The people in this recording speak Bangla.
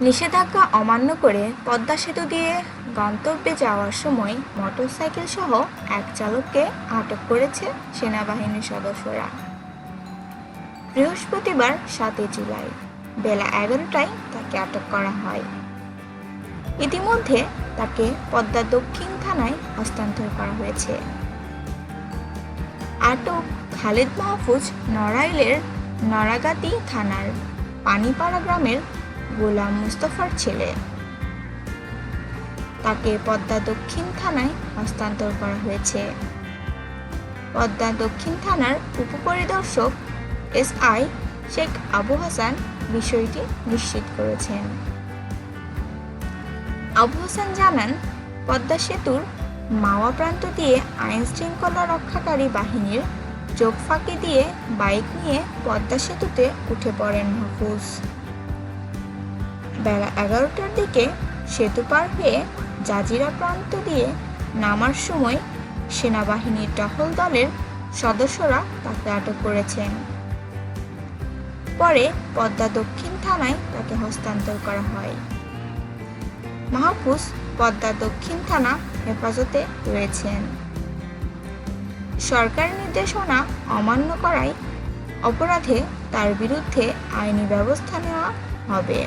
নিষেধাজ্ঞা অমান্য করে পদ্মা সেতু দিয়ে গন্তব্যে যাওয়ার সময় মোটরসাইকেল সহ এক চালককে আটক করেছে সেনাবাহিনীর সদস্যরা। বৃহস্পতিবার সাতই জুলাই, বেলা এগারোটায় তাকে আটক করা হয়। ইতিমধ্যে তাকে পদ্মা দক্ষিণ থানায় হস্তান্তর করা হয়েছে। আটক খালেদ মাহফুজ নড়াইলের নড়াগাতি থানার পানিপাড়া গ্রামের গোলাম মুস্তফার ছেলে। তাকে পদ্মা দক্ষিণ থানায় হস্তান্তর করা হয়েছে। পদ্মা দক্ষিণ থানার উপপরিদর্শক এস আই শেখ আবু হাসান বিষয়টি নিশ্চিত করেছেন। আবু হাসান জানান, পদ্মা সেতুর মাওয়া প্রান্ত দিয়ে আইন শৃঙ্খলা রক্ষাকারী বাহিনীর চোখ ফাঁকি দিয়ে বাইক নিয়ে পদ্মা সেতুতে উঠে পড়েন মাহফুজ। বেলা এগারোটার দিকে সেতু পার হয়ে জাজিরা প্রান্ত দিয়ে নামার সময় সেনাবাহিনীর টহল দলের সদস্যরা তাকে আটক করেছেন। পরে পদ্মা দক্ষিণ থানায় তাকে হস্তান্তর করা হয়। মাহফুজ পদ্মা দক্ষিণ থানা হেফাজতে রয়েছেন। সরকার নির্দেশনা অমান্য করায় অপরাধে তার বিরুদ্ধে আইনি ব্যবস্থা নেওয়া হবে।